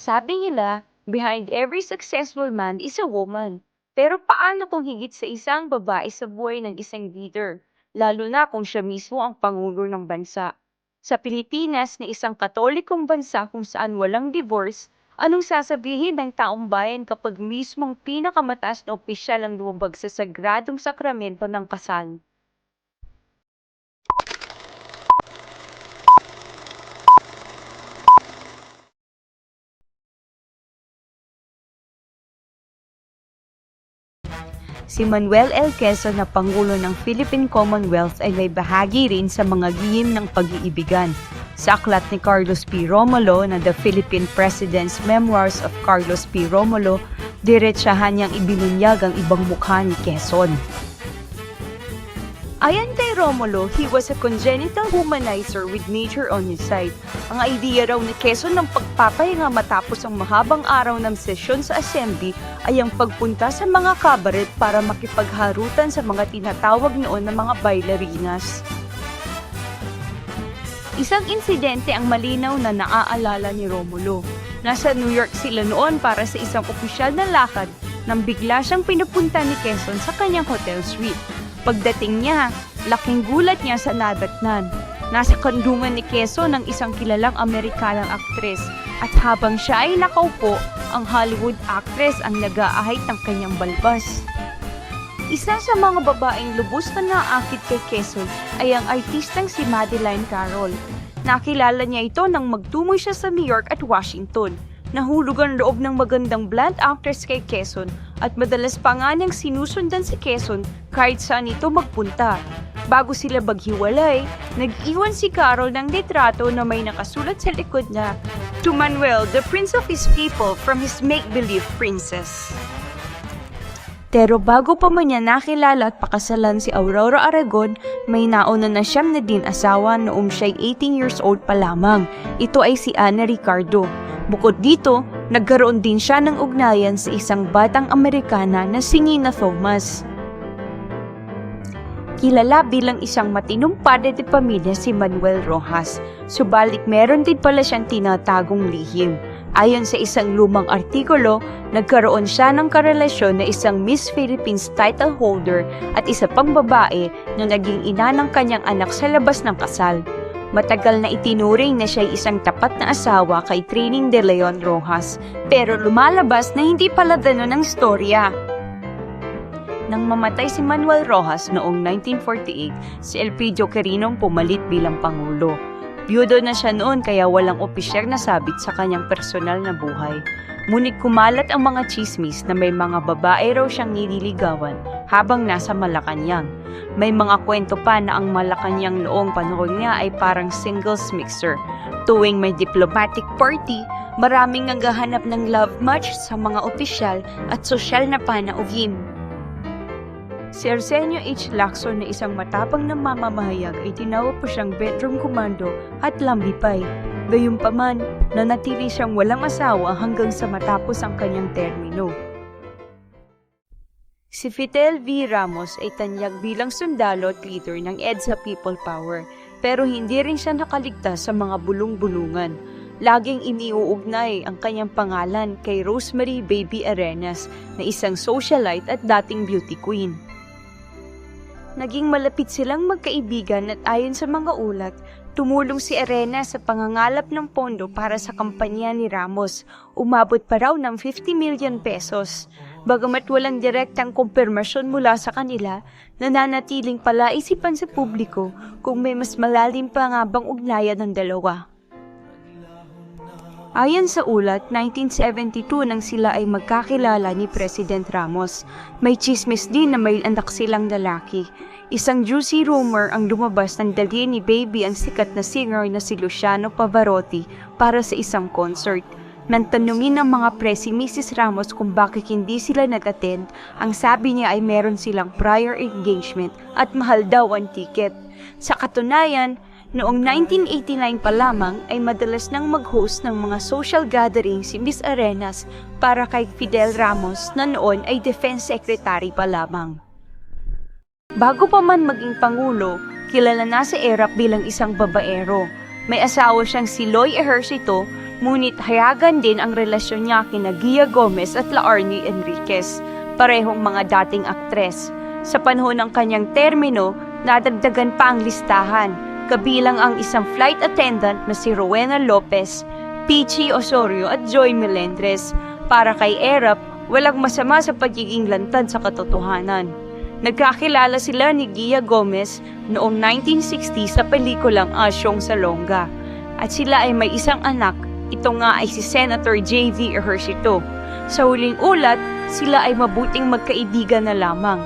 Sabi nila, behind every successful man is a woman. Pero paano kung higit sa isang babae sa buhay ng isang leader, lalo na kung siya mismo ang pangulo ng bansa? Sa Pilipinas na isang katolikong bansa kung saan walang divorce, anong sasabihin ng taong bayan kapag mismong pinakamataas na opisyal ang lumabag sa sagradong sakramento ng kasal? Si Manuel L. Quezon na Pangulo ng Philippine Commonwealth ay may bahagi rin sa mga gihim ng pag-iibigan. Sa aklat ni Carlos P. Romulo na The Philippine President's Memoirs of Carlos P. Romulo, diretsahan niyang ibinunyag ang ibang mukha ni Quezon. Ayon kay Romulo, he was a congenital womanizer with nature on his side. Ang idea raw ni Quezon ng pagpapahinga matapos ang mahabang araw ng sesyon sa assembly ay ang pagpunta sa mga kabaret para makipagharutan sa mga tinatawag noon na mga bailarinas. Isang insidente ang malinaw na naaalala ni Romulo. Nasa New York sila noon para sa isang opisyal na lakad nang bigla siyang pinupunta ni Quezon sa kanyang hotel suite. Pagdating niya, laking gulat niya sa nadatnan. Nasa kandungan ni Quezon ng isang kilalang Amerikanang aktres at habang siya ay nakaupo, ang Hollywood actress ang nag-aahit ng kanyang balbas. Isa sa mga babaeng lubos na naakit kay Quezon ay ang artistang si Madeline Carroll. Nakilala niya ito nang magtungo siya sa New York at Washington. Nahulog ang loob ng magandang blonde actress kay Quezon at madalas pa nga niyang sinusundan si Quezon kahit saan ito magpunta. Bago sila maghiwalay, nag-iwan si Carol ng litrato na may nakasulat sa likod na, To Manuel, the prince of his people from his make-believe princess. Pero bago pa man niya nakilala at pakasalan si Aurora Aragon, may nauna na siyam na din asawa noong siya'y 18 years old pa lamang. Ito ay si Ana Ricardo. Bukod dito, nagkaroon din siya ng ugnayan sa isang batang Amerikana na si Nina Thomas. Kilala bilang isang matinong padre de pamilya si Manuel Rojas, subalit meron din pala siyang tinatagong lihim. Ayon sa isang lumang artikulo, nagkaroon siya ng karelasyon na isang Miss Philippines title holder at isa pang babae na naging ina ng kanyang anak sa labas ng kasal. Matagal na itinuring na siya'y isang tapat na asawa kay Training de Leon Rojas, pero lumalabas na hindi pala gano'n ang storya. Nang mamatay si Manuel Rojas noong 1948, si Elpidio Quirino pumalit bilang Pangulo. Byudo na siya noon kaya walang opisyal na sabit sa kanyang personal na buhay. Ngunit kumalat ang mga chismis na may mga babae raw siyang nililigawan habang nasa Malacanang. May mga kwento pa na ang Malacanang noong panahon niya ay parang singles mixer. Tuwing may diplomatic party, maraming naghahanap ng love match sa mga opisyal at sosyal na panauhim. Si Arsenio H. Lacson na isang matapang na mamamahayag ay tinawag po siyang bedroom commando at lambipay. Gayunpaman, nanatili siyang walang asawa hanggang sa matapos ang kanyang termino. Si Fidel V. Ramos ay tanyag bilang sundalo at leader ng EDSA People Power, pero hindi rin siya nakaligtas sa mga bulong-bulungan. Laging iniuugnay ang kanyang pangalan kay Rosemary Baby Arenas na isang socialite at dating beauty queen. Naging malapit silang magkaibigan at ayon sa mga ulat, tumulong si Arena sa pangangalap ng pondo para sa kampanya ni Ramos. Umabot pa raw ng 50 million pesos. Bagamat walang direktang kumpirmasyon mula sa kanila, nananatiling palaisipan sa publiko kung may mas malalim pa nga bang ugnayan ng dalawa. Ayon sa ulat, 1972 nang sila ay magkakilala ni President Ramos. May chismis din na may anak silang lalaki. Isang juicy rumor ang lumabas ng dalhin ni Baby ang sikat na singer na si Luciano Pavarotti para sa isang concert. Nang tanungin ng mga press si Mrs. Ramos kung bakit hindi sila nag-attend, ang sabi niya ay meron silang prior engagement at mahal daw ang ticket. Sa katunayan, Noong 1989 pa lamang ay madalas nang mag-host ng mga social gathering si Miss Arenas para kay Fidel Ramos na noon ay Defense Secretary pa lamang. Bago pa man maging Pangulo, kilala na si Erap bilang isang babaero. May asawa siyang si Loy Ejercito Ngunit hayagan din ang relasyon niya kina Gia Gomez at Laarni Enriquez, parehong mga dating aktres. Sa panahon ng kanyang termino, nadagdagan pa ang listahan, kabilang ang isang flight attendant na si Rowena Lopez, Pichi Osorio at Joy Melendres. Para kay Erap, walang masama sa pagiging lantad sa katotohanan. Nagkakilala sila ni Gia Gomez noong 1960 sa pelikulang Asyong Salonga. At sila ay may isang anak, ito nga ay si Senator J.V. Ejercito. Sa huling ulat, sila ay mabuting magkaibigan na lamang.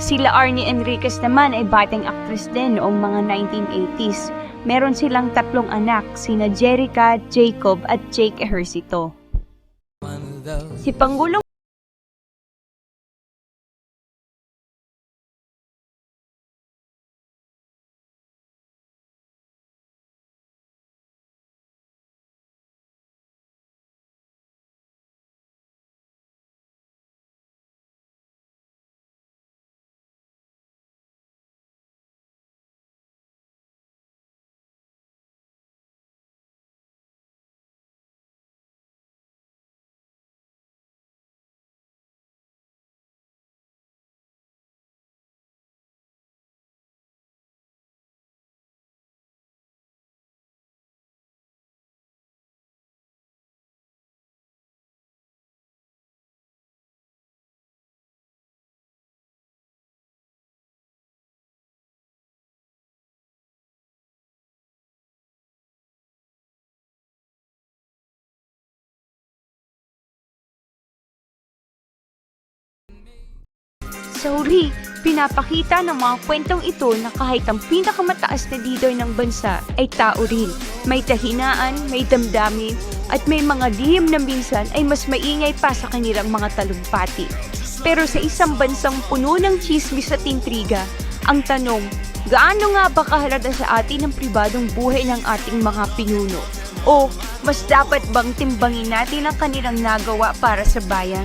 Sila Arnie Enriquez naman ay bating actress din noong mga 1980s. Meron silang tatlong anak, sina Jerica, Jacob at Jake Ejercito. Si Pangulong Sorry, pinapakita ng mga kwentong ito na kahit ang pinakamataas na leader ng bansa ay tao rin. May kahinaan, may damdamin, at may mga lihim na minsan ay mas maingay pa sa kanilang mga talumpati. Pero sa isang bansang puno ng chismis at intriga, ang tanong, gaano nga ba kahalata sa atin ang pribadong buhay ng ating mga pinuno? O mas dapat bang timbangin natin ang kanilang nagawa para sa bayan?